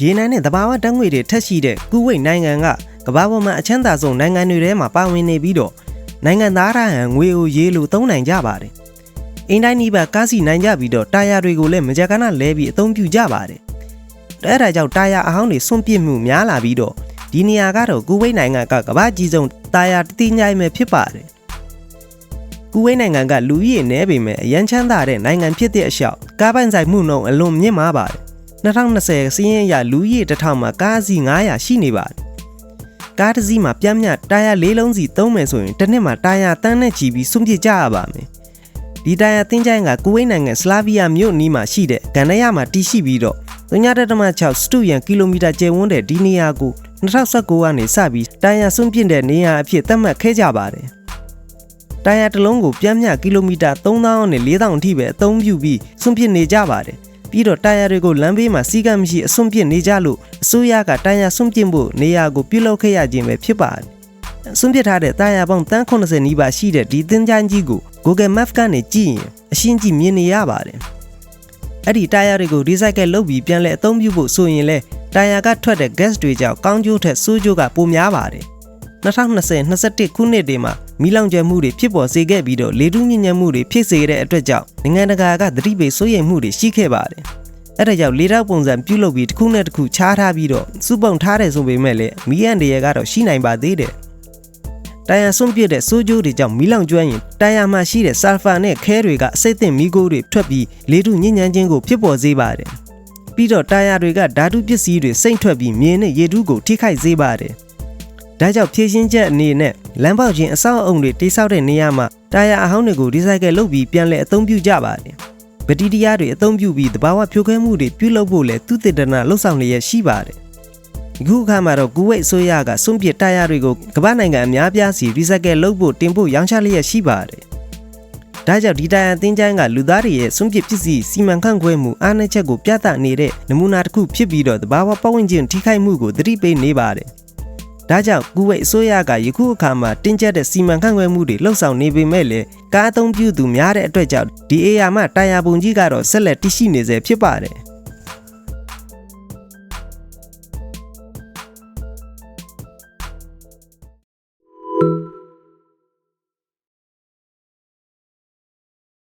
ရေနံနဲ့တဘာဝဓာတ်ငွေတွေထက်ရှိတဲ့ကူဝိတ်နိုင်ငံကကမ္ဘာပေါ်မှာအချမ်းသာဆုံးနိုင်ငံတွေထဲမှာပါဝင်နေပြီးတော့နိုင်ငံသားရဟန်ငွေကိုရေးလို့သုံးနိုင်ကြပါတယ်။အင်းတိုင်းနီးပါးကားစီနိုင်ကြပြီးတော့တာယာတွေကိုလည်းမကြကနလဲပြီးအသုံးပြုကြပါတယ်။အဲ့ဒါကြောင့်တာယာအဟောင်းတွေစွန့်ပစ်မှုများလာပြီးတော့ဒီနေရာကတော့ကူဝိတ်နိုင်ငံကကမ္ဘာကြီးဆုံးတာယာတတိညိုင်မဲ့ဖြစ်ပါတယ်။ကူဝိတ်နိုင်ငံကလူကြီးနေပေမဲ့အရန်ချမ်းသာတဲ့နိုင်ငံဖြစ်တဲ့အလျှောက်ကားပိုင်ဆိုင်မှုနှုန်းအလွန်မြင့်မားပါတယ်။ 2020စီးရင်ရလူကြီးတစ်ထောင်မှာကားစီ900ရှိနေပါတယ်။ကားတစ်စီးမှာပြမ်းမြတာယာ၄လုံးစီသုံးမယ်ဆိုရင်တစ်နှစ်မှာတာယာတန်းနဲ့ချီပြီးစွန့်ပစ်ကြရပါမယ်။ဒီတာယာသင်းချိုင်းကကူဝိတ်နိုင်ငံစလာဗီယာမြို့နီးမှာရှိတဲ့ဂန္ဓယမှာတည်ရှိပြီးတော့3.6စတုရန်ကီလိုမီတာကျယ်ဝန်းတဲ့ဒီနေရာကို2019ကနေစပြီးတာယာစွန့်ပစ်တဲ့နေရာအဖြစ်သတ်မှတ်ခဲ့ကြပါတယ်။တာယာတစ်လုံးကိုပြမ်းမြကီလိုမီတာ3000နဲ့4000အထိပဲအသုံးပြုပြီးစွန့်ပစ်နေကြပါတယ်။ ပြီးတော့တာယာတွေကိုလမ်းဘေးမှာစီးကမ်းမရှိအစွန့်ပစ်နေကြလို့အစိုးရကတာယာစွန့်ပစ်ဖို့နေရာကိုပြုလုပ်ခဲ့ရခြင်းပဲဖြစ်ပါတယ်။စွန့်ပစ်ထားတဲ့တာယာပေါင်းတန်း80နီးပါးရှိတဲ့ဒီသင်္ချိုင်းကြီးကို Google Maps ကနေကြည့်ရင်အရှင်းကြည့်မြင်နေရပါတယ်။အဲ့ဒီတာယာတွေကို recycle လုပ်ပြီးပြန်လည်အသုံးပြုဖို့ဆိုရင်လဲတာယာကထွက်တဲ့ gas တွေကြောင့်ကောင်းကျိုးထက်ဆိုးကျိုးကပိုများပါတယ်။ 2020-21ခုနှစ်တွေမှာမီးလောင်ကျွမ်းမှုတွေဖြစ်ပေါ်စေခဲ့ပြီးတော့လေထုညစ်ညမ်းမှုတွေဖြစ်စေတဲ့အတွက်ကြောင့်နိုင်ငံတကာကသတိပေးစိုးရိမ်မှုတွေရှိခဲ့ပါတယ်။အဲ့ဒါကြောင့်လေတောက်ပုံစံပြုလုပ်ပြီးတစ်ခုနဲ့တစ်ခုခြားထားပြီးတော့စုပုံထားတယ်ဆိုပေမဲ့လည်းမီးအန်တရကတော့ရှိနိုင်ပါသေးတယ်။တိုင်ယာစွန့်ပစ်တဲ့စိုးကျိုးတွေကြောင့်မီးလောင်ကျွမ်းရင်တိုင်ယာမှာရှိတဲ့ဆာလ်ဖာနဲ့ခဲတွေကအစိတ်အသင့်မီးခိုးတွေထွက်ပြီးလေထုညစ်ညမ်းခြင်းကိုဖြစ်ပေါ်စေပါတယ်။ပြီးတော့တာယာတွေကဓာတုပစ္စည်းတွေစိမ့်ထွက်ပြီးမြေနဲ့ရေထုကိုထိခိုက်စေပါတယ်။ ဒါကြောင့်ဖြည့်ရှင်းချက်အနေနဲ့လမ်းပေါက်ချင်းအဆောက်အုံတွေတိစောက်တဲ့နေရာမှာတာယာအဟောင်းတွေကို recycle လုပ်ပြီးပြန်လည်အသုံးပြုကြပါတယ်။ဗတိတရားတွေအသုံးပြုပြီးတဘာဝဖြိုခွဲမှုတွေပြုလုပ်ဖို့လည်းသူတည်တနာလှုပ်ဆောင်လျက်ရှိပါတယ်။အခုအခါမှာတော့ကူဝိတ်အစိုးရကစွန့်ပစ်တာယာတွေကိုကမ္ဘာနိုင်ငံအများပြားစီ recycle လုပ်ဖို့တင်ဖို့ရောင်းချလျက်ရှိပါတယ်။ဒါကြောင့်ဒီတိုင်အသင်းချိုင်းကလူသားတွေရဲ့စွန့်ပစ်ပစ္စည်းစီမံခန့်ခွဲမှုအားနည်းချက်ကိုပြသနေတဲ့နမူနာတစ်ခုဖြစ်ပြီးတော့တဘာဝပတ်ဝန်းကျင်ထိခိုက်မှုကိုသတိပေးနေပါတယ်။ ဒါကြောင့်ကူဝိတ်အစိုးရကယခုအခါမှာတင်းကျပ်တဲ့စီမံခန့်ခွဲမှုတွေလှုပ်ဆောင်နေပေမဲ့လည်းကားအသုံးပြုသူများတဲ့အတွက်ကြောင့်ဒီအေယာမှတာယာပုံကြီးကတော့ဆက်လက်တည်ရှိနေစေဖြစ်ပါတယ်။